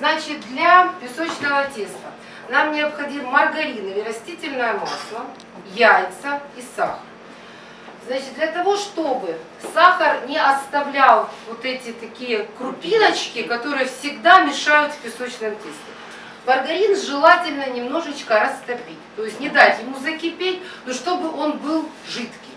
Значит, для песочного теста нам необходим маргарин или растительное масло, яйца и сахар. Значит, для того, чтобы сахар не оставлял вот эти такие крупиночки, которые всегда мешают в песочном тесте, маргарин желательно немножечко растопить. То есть не дать ему закипеть, но чтобы он был жидкий.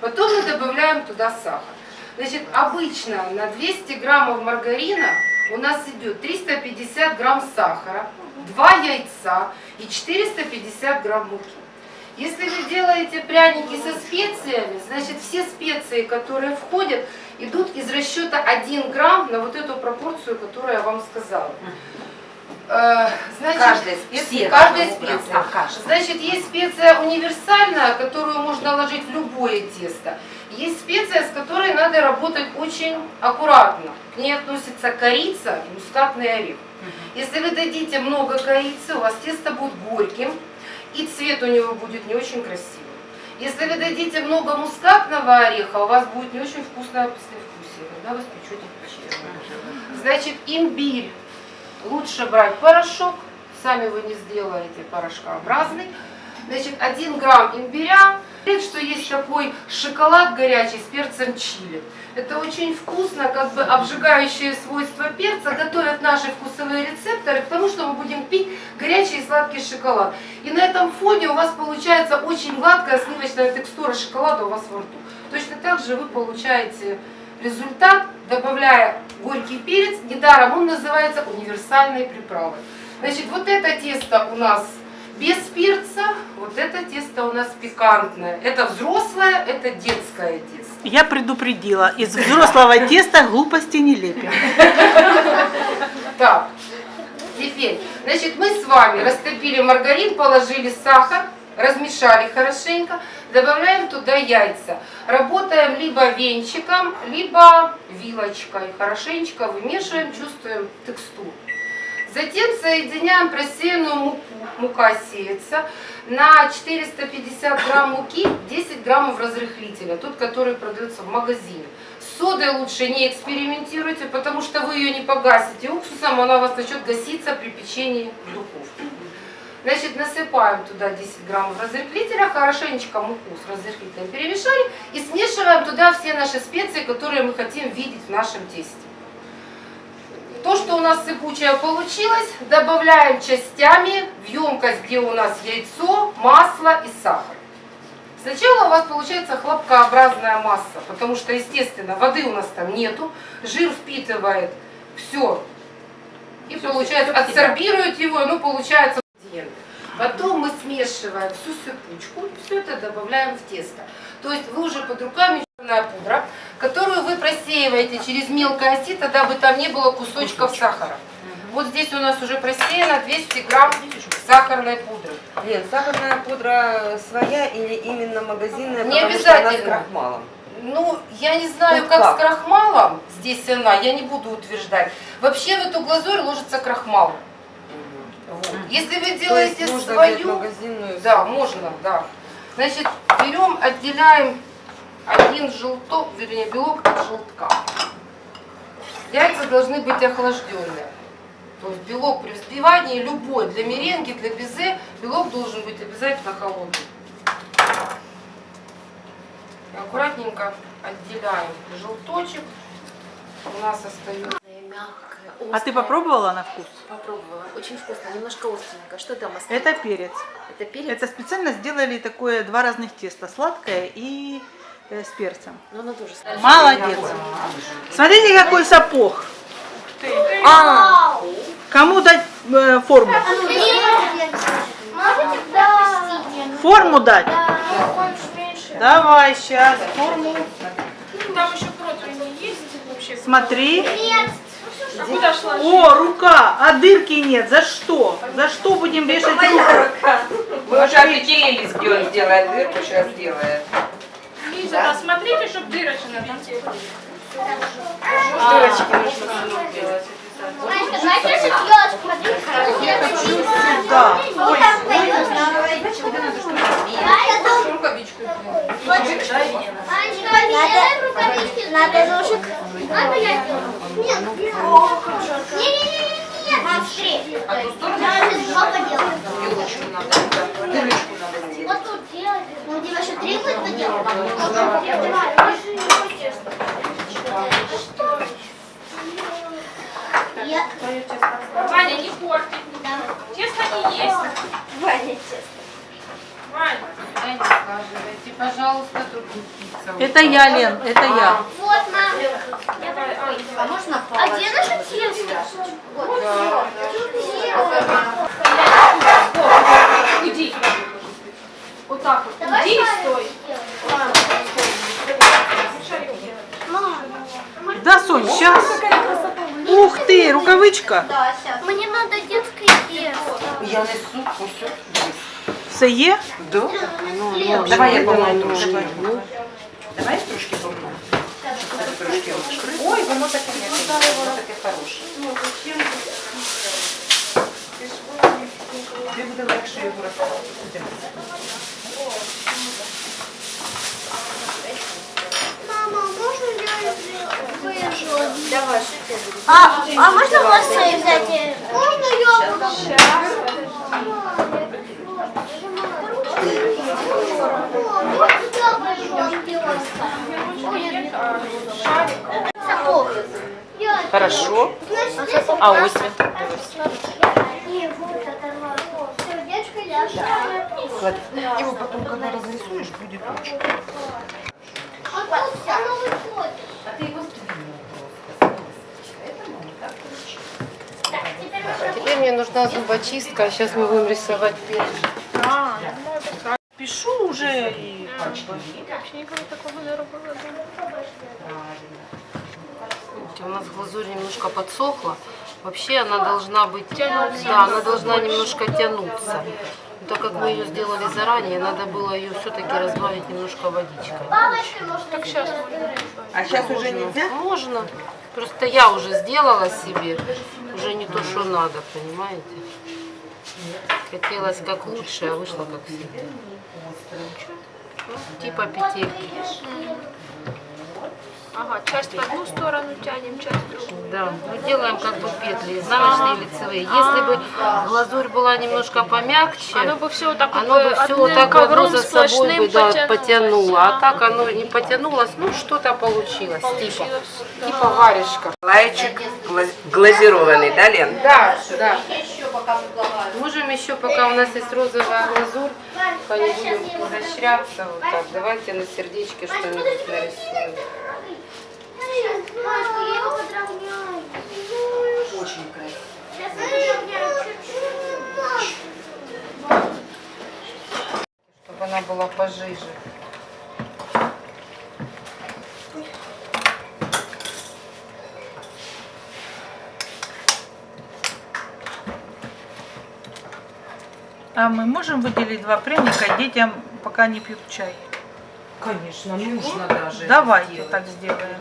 Потом мы добавляем туда сахар. Значит, обычно на 200 граммов маргарина у нас идет 350 грамм сахара, 2 яйца и 450 грамм муки. Если вы делаете пряники со специями, значит все специи, которые входят, идут из расчета 1 грамм на вот эту пропорцию, которую я вам сказала. Э, Значит, Каждая специя каждая специя. А, каждая. Значит, есть специя универсальная, которую можно ложить в любое тесто. Есть специя, с которой надо работать очень аккуратно. К ней относится корица и мускатный орех. Если вы дадите много корицы, у вас тесто будет горьким, и цвет у него будет не очень красивый. Если вы дадите много мускатного ореха, у вас будет не очень вкусное послевкусие, когда вы спечете печенье. Значит, имбирь лучше брать порошок, сами вы не сделаете порошкообразный. Значит, 1 грамм имбиря. Что есть такой шоколад горячий с перцем чили. Это очень вкусно, как бы обжигающие свойства перца готовят наши вкусовые рецепторы к тому, что мы будем пить горячий и сладкий шоколад. И на этом фоне у вас получается очень гладкая сливочная текстура шоколада у вас во рту. Точно так же вы получаете результат, добавляя горький перец. Недаром он называется универсальной приправой. Значит, вот это тесто у нас без перца, вот это тесто у нас пикантное. Это взрослое, это детское тесто. Я предупредила, из взрослого теста глупости не лепим. Так, теперь, значит, мы с вами растопили маргарин, положили сахар, размешали хорошенько, добавляем туда яйца. Работаем либо венчиком, либо вилочкой. Хорошенечко вымешиваем, чувствуем текстуру. Затем соединяем просеянную муку, мука сеется, на 450 грамм муки 10 граммов разрыхлителя, тот, который продается в магазине. С содой лучше не экспериментируйте, потому что вы ее не погасите уксусом, она у вас начнет гаситься при печенье в духовке. Значит, насыпаем туда 10 граммов разрыхлителя, хорошенечко муку с разрыхлителем перемешали и смешиваем туда все наши специи, которые мы хотим видеть в нашем тесте. То, что у нас сыпучее получилось, добавляем частями в емкость, где у нас яйцо, масло и сахар. Сначала у вас получается хлопкообразная масса, потому что, естественно, воды у нас там нету, жир впитывает все и получается адсорбирует его, ну получается. Потом мы смешиваем всю сыпучку все это добавляем в тесто. То есть вы уже под руками пудра, которую вы просеиваете через мелкое сито, дабы там не было кусочков сахара. Вот здесь у нас уже просеяно 200 грамм сахарной пудры. Лен, сахарная пудра своя или именно магазинная, Не потому что она с обязательно. крахмалом? Ну, я не знаю, Вот как, как? с крахмалом здесь она, я не буду утверждать. Вообще в эту глазурь ложится крахмал. Вот. Если вы делаете свою, магазинную? да, можно, да. Значит, берем, отделяем один желток, вернее, белок от желтка. Яйца должны быть охлажденные. То есть белок при взбивании любой, для меренги, для безе, белок должен быть обязательно холодный. И аккуратненько отделяем желточек. У нас остается Мягкая, А ты попробовала на вкус? Попробовала. Очень вкусно, немножко остренько. Что там осталось? Это перец. Это перец? Это специально сделали такое два разных теста, сладкое и с перцем. Ну, оно тоже Молодец. Смотрите, какой сапог. А, Кому дать э, форму? Форму дать? Давай, сейчас форму. Там еще противень есть вообще? Смотри. Шла? О, рука, а дырки нет. За что? За что будем вешать руку? Мы уже определились, где он сделает дырку, сейчас сделает. Лиза, да, смотрите, чтобы дырочина там. Дырочки нужно сделать. Да. рукавичку. Надо ножик. Нет, нет. Не-не-не. Ну, Дима, что требует поделать? Я... Ваня, не порти. Тесто не есть. Ваня, честно. Ваня. Да, не скажите, пожалуйста, тут не пицца. Это я, Лен, это я. Вот, мам. А можно А где наше тесто? Вот. Иди. Вот так вот. Давай Иди и шарик стой. Шарик делай. Мам. Да, Сонь, сейчас. Ух ты, рукавичка. Да, сейчас. Мне надо детское тесто. Я несу кусок. Все є? Да? Ну, Давай я помогу трошки. Давай трошки помогу. Трошки відкрити. Ой, воно таке, воно таке хороше. Тобі буде легше його розставити. Мама, можно я выезжу? Давай. А, а можно у вас свои взять? Можно я буду? Хорошо. А ось Ляжет. Его потом, когда разрисуешь, будет очень. А. А ты его теперь мне нужна зубочистка, а сейчас мы будем рисовать перья. Пишу уже і Вообще никого такого не. Видите, У нас глазурь немножко подсохла. Вообще она должна быть, да, она должна немножко тянуться. Так как мы ее сделали заранее, надо было ее все-таки разбавить немножко водичкой. Так сейчас можно. А сейчас уже нельзя? Можно. Просто я уже сделала себе, уже не то, что надо, понимаете? Хотелось как лучше, а вышло как всегда. Ну, типа петельки. Ага, часть в одну сторону тянем, часть в другую. Да, мы делаем как бы петли, изнаночные и лицевые. Если бы глазурь была немножко помягче, Оно бы все вот так оно бы все вот так одно ковром за собой бы да, потянуло. А так оно не потянулось, ну что-то получилось. Типа, Получилось, да. типа варежка. Лайчик глазированный, да, Лен? Да, да. Можем еще, пока у нас есть розовая глазурь, пока не будем изощряться, вот так, давайте на сердечке что-нибудь нарисуем. Очень красиво. Чтобы она была пожиже. А мы можем выделить два пряника детям, пока не пьют чай? Конечно, нужно даже. Давайте сделать. так сделаем.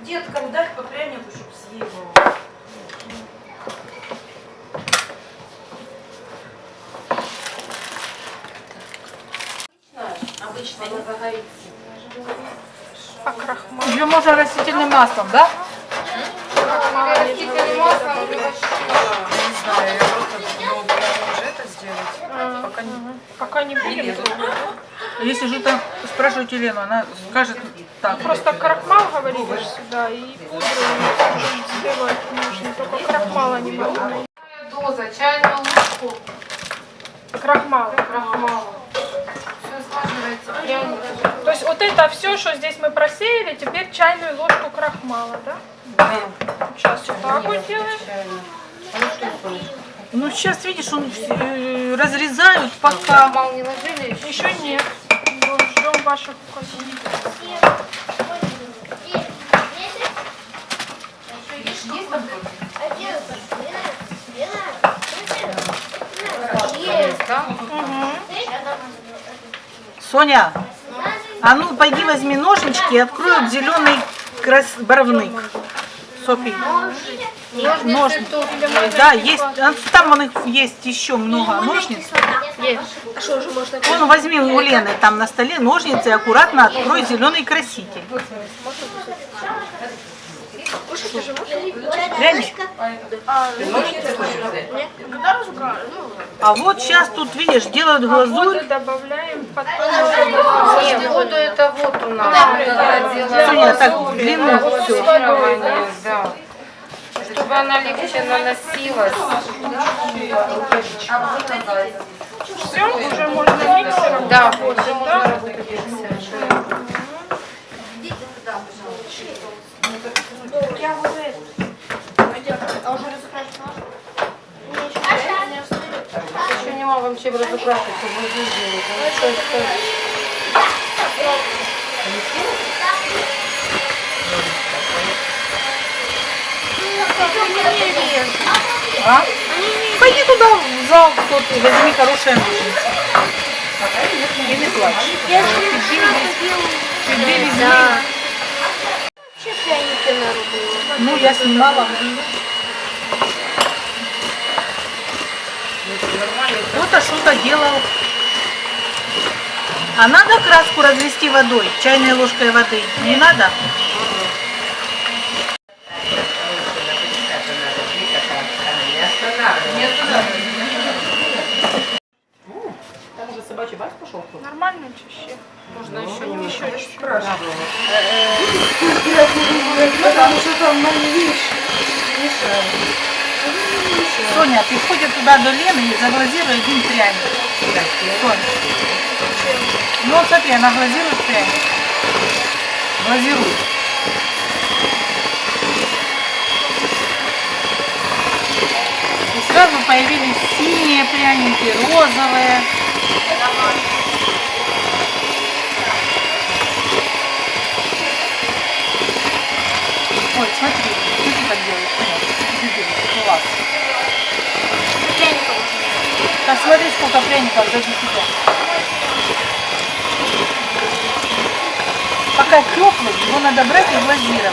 Деткам дай по прянику, чтобы съела. Обычно она загорится. А крахмал? Ее можно растительным маслом, да? Растительным маслом или вообще? Не знаю, я просто думала, уже это сделать. Пока не... Не будем трогать. Если что-то спрашивать Елену, она скажет так. Просто крахмал говоришь сюда и пудру сделать нужно. Только крахмала не было. Доза, чайную ложку смазывается пряник. То есть вот это все, что здесь мы просеяли, теперь чайную ложку крахмала, да? Сейчас вот так вот делаем. Ну сейчас видишь, он э, разрезают пока. Крахмал не ложили еще? Нет. Ждем ваших указаний. Соня, а ну пойди возьми ножнички и открой зеленый крас... барвник. Софи. Ножницы. Да, есть. а Там у них есть еще много ножниц. А что уже можно? Ну, возьми у Лены там на столе ножницы и аккуратно открой зеленый краситель. Пряник? А вот сейчас тут, видишь, делают А глазурь. воду добавляем потом. Не, воду это вот у нас. Соня, так, глазурь, длину фиксирование, да. Чтобы она легче наносилась. Все, уже можно миксером. Да, уже можно работать миксером. Чем разобраться. Ну, что это? А? Пойди туда, в зал, тот, и возьми хорошие ножницы. И не плачь. Везли. Вообще пряники нарубила. Ну, я снимала. Кто-то что-то делал. А надо краску развести водой, чайной ложкой воды? Не надо? Нормально чаще. Можно еще не Еще чуть-чуть. Соня, ты входишь туда до Лены и заглазируй один пряник. Сонь. Ну вот смотри, она глазирует пряник. Глазирует. И сразу появились синие пряники, розовые. Ой, смотри, смотри, как делают. Соня. Да смотри, сколько пряников даже тебя. Пока теплый, его надо брать и глазировать.